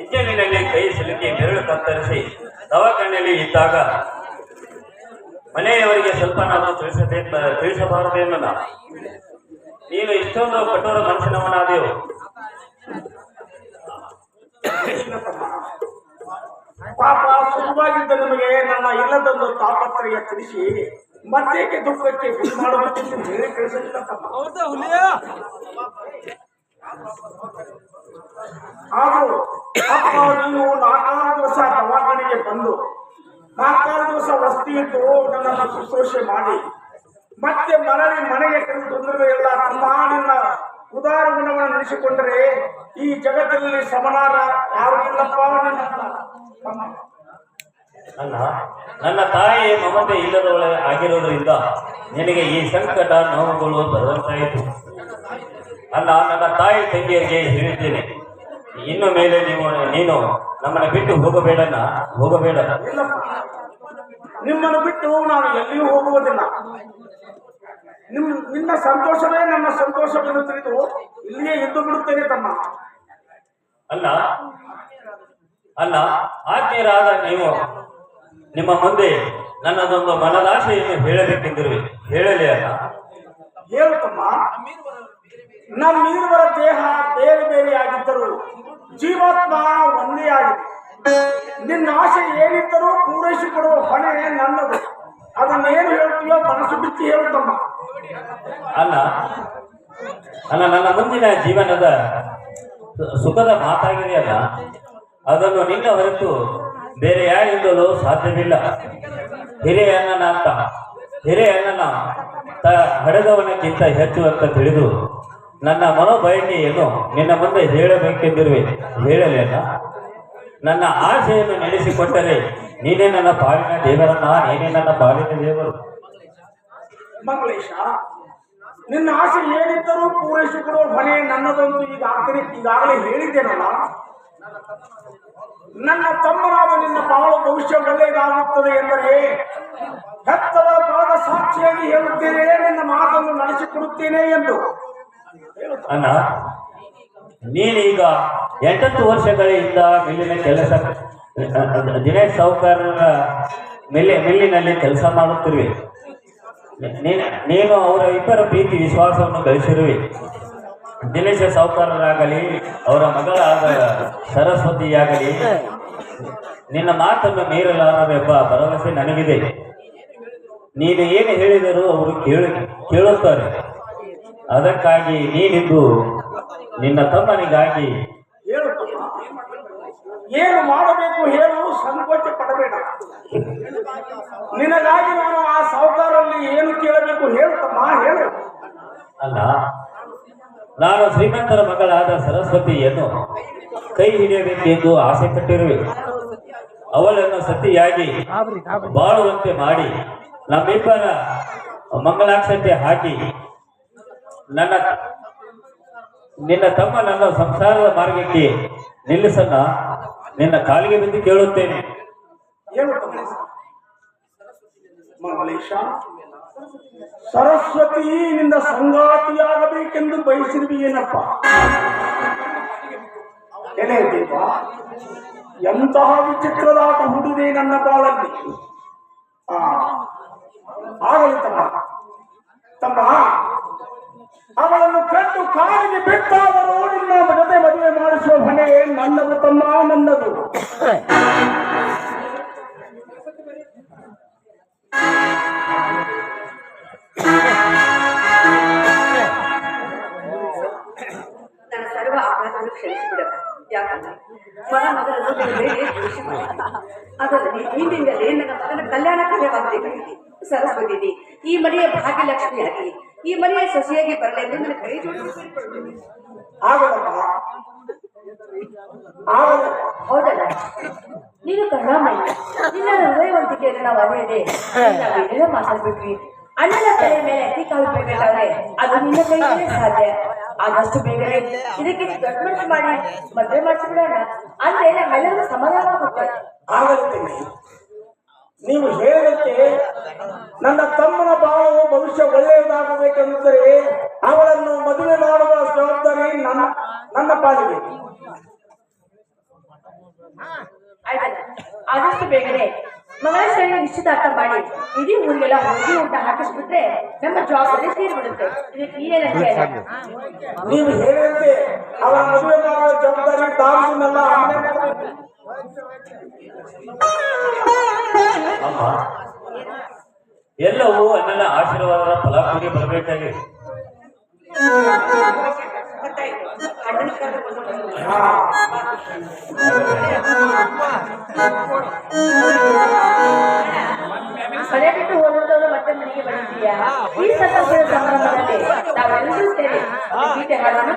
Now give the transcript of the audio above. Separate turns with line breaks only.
ಇಂಜಿನಿನಲ್ಲಿ ಕೈ ಸಿಲುಕಿ ಬೆರಳು ಕತ್ತರಿಸಿ ದವಾಖಾನೆಯಲ್ಲಿ ಇದ್ದಾಗ ಮನೆಯವರಿಗೆ ಸ್ವಲ್ಪ ನಾವು ತಿಳಿಸದೇ ತಿಳಿಸಬಾರದೇನಲ್ಲ ನೀನು ಇಷ್ಟೊಂದು ಕಠೋರ ಮನಸ್ಸಿನವನಾದೆವು
ಪಾಪ ಸುಲಭವಾಗಿದ್ದ ನಿಮಗೆ ನನ್ನ ಇಲ್ಲದೊಂದು ತಾಪತ್ರಯ ತಿಳಿಸಿ ಮತ್ತೇಕೆ ದುಃಖಕ್ಕೆ ಗುರಿ ಮಾಡಬೇಕೆಂದು ಹೇಳಿ ಕಳಿಸಲಿಲ್ಲ ತಮ್ಮ. ಆದರೂ ಅಪ್ಪ ನೀವು ನಾಲ್ಕಾರು ದಿವಸ ದವಾಖಾನೆಗೆ ಬಂದು ನಾಲ್ಕಾರು ದಿವಸ ವಸ್ತಿ ನನ್ನನ್ನು ಶುಶ್ರೂಷೆ ಮಾಡಿ, ಮತ್ತೆ ಮರಳಿ ಮನೆಗೆ ಕರೆದು ತೊಂದರೆ ಎಲ್ಲ ತನ್ನ ಉದಾರ ಗುಣಗಳನ್ನು ನಡೆಸಿಕೊಂಡರೆ ಈ ಜಗತ್ತಿನಲ್ಲಿ ಸಮನಾರ ಯಾರು ಇಲ್ಲಪ್ಪ ನನ್ನ
ನನ್ನ ತಾಯಿ ಮಮತೆ ಇಲ್ಲದವಳೆ ಆಗಿರೋದ್ರಿಂದ ನಿನಗೆ ಈ ಸಂಕಟ ನೋವುಗಳು ಬರುವಂತಾಯಿತು. ಅಲ್ಲ, ನನ್ನ ತಾಯಿ ತಂಗಿಯರಿಗೆ ಹೇಳಿದ್ದೇನೆ. ಇನ್ನು ಮೇಲೆ ನೀವು ನೀನು ನಮ್ಮನ್ನು ಬಿಟ್ಟು ಹೋಗಬೇಡನ? ಹೋಗಬೇಡ.
ಇಲ್ಲಪ್ಪ ನಿಮ್ಮನ್ನು ಬಿಟ್ಟು ನಾನು ಎಲ್ಲಿಯೂ ಹೋಗುವುದಿಲ್ಲ. ನಿಮ್ ನಿನ್ನ ಸಂತೋಷವೇ ನನ್ನ ಸಂತೋಷವನ್ನು ತಿಳಿದು ಇಲ್ಲಿಯೇ ಎದ್ದು ಬಿಡುತ್ತೇನೆ ತಮ್ಮ.
ಅಲ್ಲ ಅಲ್ಲ ಆಜ್ಞೆಯರಾದ ನೀವು ನಿಮ್ಮ ಮುಂದೆ ನನ್ನದೊಂದು ಮನದಾಶೆಯನ್ನು ಹೇಳಬೇಕೆಂದಿರುವೆ. ಹೇಳಲಿ ಅಲ್ಲ.
ಹೇಳು ತಮ್ಮ. ನಮ್ಮಿರುವರ ದೇಹ ಬೇರೆ ಬೇರೆ ಆಗಿದ್ದರು ಜೀವಾತ್ಮ ಒಂದೇ ಆಗಿದೆ. ನಿನ್ನ ಆಸೆ ಏನಿದ್ದರೂ ಪೂರೈಸಿಕೊಡುವ ಹೊಣೆ ನನ್ನದು. ಅದನ್ನೇನು ಹೇಳ್ತೀಯೋ ಮನಸ್ಸು ಬಿಚ್ಚಿ ಹೇಳುತ್ತಮ್ಮ. ತಮ್ಮ
ಅಲ್ಲ ಅಲ್ಲ, ನನ್ನ ಮುಂದಿನ ಜೀವನದ ಸುಖದ ಮಾತಾಗಿದೆಯಲ್ಲ ಅದನ್ನು ನಿನ್ನ ಹೊರತು ಬೇರೆ ಯಾರಿಂದಲೂ ಸಾಧ್ಯವಿಲ್ಲ. ಹಿರಿಯ ಅಣ್ಣನ ಅಂತ ಹಿರಿಯ ಅಣ್ಣನ ಹಡೆದವನಕ್ಕಿಂತ ಹೆಚ್ಚು ಅಂತ ತಿಳಿದು ನನ್ನ ಮನೋಬಯಕೆಯನ್ನು ನಿನ್ನ ಮುಂದೆ ಹೇಳಬೇಕೆಂದಿರುವೆ. ಹೇಳಲೇನ ನನ್ನ ಆಸೆಯನ್ನು ನಡೆಸಿಕೊಟ್ಟರೆ ನೀನೇ ನನ್ನ ಬಾಳಿನ ದೇವರನ್ನ, ನೀನೇ ನನ್ನ ಬಾಳಿನ ದೇವರು.
ಮಂಗಳೇಶ, ನಿನ್ನ ಆಸೆ ಏನಿದ್ದರೂ ಪೂರೈಸಿಕೊಡುವ ಹೊಣೆ ನನ್ನದಂತೂ ಈಗ ಈಗಾಗಲೇ ಹೇಳಿದ್ದೇನಲ್ಲ, ನನ್ನ ತಮ್ಮನಾದ ನಿನ್ನ ಬಾಳು ಭವಿಷ್ಯ ಒಳ್ಳೆಯದಾಗುತ್ತದೆ ಎಂದರೆ ಹೆತ್ತದ ಪಾದ ಸಾಕ್ಷಿಯಾಗಿ ಹೇಳುತ್ತೇನೆ, ನಿನ್ನ ಮಾತನ್ನು ನಡೆಸಿಕೊಡುತ್ತೇನೆ ಎಂದು.
ಅಣ್ಣ, ನೀನೀಗ ಎಂಟತ್ತು ವರ್ಷಗಳಿಂದ ಮಿಲ್ಲಿನ ಕೆಲಸ ದಿನೇಶ್ ಸಾವುಕಾರ ಮಿಲ್ಲಿ, ಮಿಲ್ಲಿನಲ್ಲಿ ಕೆಲಸ ಮಾಡುತ್ತಿರುವೆ. ನೀನು ನೀನು ಅವರ ಇಬ್ಬರ ಪ್ರೀತಿ, ವಿಶ್ವಾಸವನ್ನು ಗಳಿಸಿರುವೆ. ದಿನೇಶ ಸಾವುಕಾರರಾಗಲಿ, ಅವರ ಮಗಳಾದ ಸರಸ್ವತಿಯಾಗಲಿ, ನಿನ್ನ ಮಾತನ್ನು ಮೀರಲಾರವೆಂಬ ಭರವಸೆ ನನಗಿದೆ. ನೀನು ಏನು ಹೇಳಿದರೂ ಅವರು ಕೇಳು, ಕೇಳುತ್ತಾರೆ. ಅದಕ್ಕಾಗಿ ನೀನಿದ್ದು ನಿನ್ನ ತಮ್ಮನಿಗಾಗಿ.
ಏನು ಮಾಡಬೇಕು ಹೇಳು ಸಂಕೋಚ ಪಡಬೇಡ. ನಿನಗಾಗಿ ನಾನು ಆ ಸಾಹುಕಾರಲ್ಲಿ ಏನು ಕೇಳಬೇಕು ಹೇಳ್ತಮ್ಮ ಹೇಳು.
ಅಲ್ಲ ನಾನು ಶ್ರೀಮಂತರ ಮಗಳಾದ ಸರಸ್ವತಿಯನ್ನು ಕೈ ಹಿಡಿಯಬೇಕೆಂದು ಆಸೆ ಪಟ್ಟಿರುವೆ. ಅವಳನ್ನು ಸತಿಯಾಗಿ ಬಾಳುವಂತೆ ಮಾಡಿ ನಮ್ಮಿಬ್ಬರ ಮಂಗಳಾಕ್ಷತೆ ಹಾಕಿ ನನ್ನ, ನಿನ್ನ ತಮ್ಮ ನನ್ನ ಸಂಸಾರದ ಮಾರ್ಗಕ್ಕೆ ನಿಲ್ಲಿಸನ್ನ ನಿನ್ನ ಕಾಲಿಗೆ ಬಿದ್ದು ಕೇಳುತ್ತೇನೆ.
ಸರಸ್ವತಿಯಿಂದ ನಿನ್ನ ಸಂಗಾತಿಯಾಗಬೇಕೆಂದು ಬಯಸಿರುವೆಯೇನಪ್ಪ ಏನಪ್ಪ? ದೇವ, ಎಂತಹ ವಿಚಿತ್ರದಾಟ ಹುಡುಗಿ ನನ್ನ ಬಾಳಲ್ಲಿ? ಆಗಲಿ ತಮ್ಮ. ತಮ್ಮ ಅವಳನ್ನು ಕಂಡು ಕಾಲಿಗೆ ಬಿಟ್ಟಾದರೂ ನಿನ್ನ ಜೊತೆ ಮದುವೆ ಮಾಡಿಸುವ ಹೊಣೆ ನನ್ನದು ತಮ್ಮ ನನ್ನದು
ಅದರಲ್ಲಿ ಹಿಂದಿನಿಂದಲೇ ನನ್ನ ಮಗನ ಕಲ್ಯಾಣ ಕಾರ್ಯವಾಗಬೇಕಾಗಿದೆ ಸರಸ್ವತಿ ಈ ಮನೆಯ ಭಾಗ್ಯಲಕ್ಷ್ಮಿಯಾಗಿ ಈ ಮನೆಯ ಸೊಸೆಯಾಗಿ ಬರಲೆಂದು ನನ್ನ ಕೈ
ಆಗಲ್ಲ.
ಹೌದಲ್ಲ? ನೀನು ಕರುಣಾಮಯ್ಯ ನಿನ್ನ ಹೃದಯವಂತಿಕೆಯನ್ನು ನಾವು ಅರಿಯದೆ ನಾವೇನೇನೋ ಮಾತಾಡ್ಬಿಟ್ವಿ. ಅಣ್ಣನ ತಲೆ ಮೇಲೆ ಅತಿ ಕಾಲು ಬೀಳ್ಬೇಕಾದ್ರೆ ಅದು ನಿನ್ನ ಕೈಯಲ್ಲೇ ಸಾಧ್ಯ. ಆದಷ್ಟು ಬೇಗನೆ ಇದಕ್ಕೆ ದೊಡ್ಡ ಮಾಡಿ. ಮದುವೆ ಮಾಡಿಸ್ಬಿಡೋಣ. ಅಂದ್ರೆ ನಮ್ಮೆಲ್ಲರೂ ಸಮಾಧಾನ
ಆಗಲ್ತೀನಿ ನೀವು ಹೇಳಿದಂತೆ ನನ್ನ ತಮ್ಮನ ಭಾವವು ಭವಿಷ್ಯ ಒಳ್ಳೆಯದಾಗಬೇಕೆಂದರೆ ಅವಳನ್ನು ಮದುವೆ ಮಾಡುವ ಜವಾಬ್ದಾರಿ ನನ್ನ ನನ್ನ ಪಾಲಿಗೆ.
ಆಯ್ತಲ್ಲ. ಆದಷ್ಟು ಬೇಗನೆ ಮಂಗಳೇಶ್ವರಿ ನಿಶ್ಚಿತಾರ್ಥ ಮಾಡಿ. ಇಡೀ ಊರಿಗೆಲ್ಲ ಹೋಗಿ ಊಟ ಹಾಕಿಸ್ಬಿಟ್ರೆ ನಮ್ಮ ಜವಾಬ್ದಾರಿ ತೀರ್ಬಿಡುತ್ತೆ. ಇದಕ್ಕೆ ನೀನೇನಂತೆ
ನೀನು ಹೇಳಿದಂತೆ ಅವರ ಮದುವೆ ಮಾಡುವ ಜವಾಬ್ದಾರಿ ಮಾಡ್ಬೇಕು.
ಅಮ್ಮ ಎಲ್ಲವೂ ಅಣ್ಣನ ಆಶೀರ್ವಾದದ ಫಲ ಕೂಡಿ ಬರಬೇಕಾಗಿದೆ
ಗೊತ್ತಾಯ್ತು ಅಣ್ಣನ ಕರೆದುಕೊಂಡು ಬಂದು
ಹಾ.
ಮನೆ ಬಿಟ್ಟು ಹೋದವರು ಮತ್ತೆ ಮನೆಗೆ ಬಂದಿದ್ದೀಯಾ ಈ ಸಂದರ್ಭದ ಸಂಭ್ರಮದಲ್ಲಿ ನಾವೆಲ್ಲರೂ ಸೇರಿ ಗೀತೆ ಹಾಡೋಣ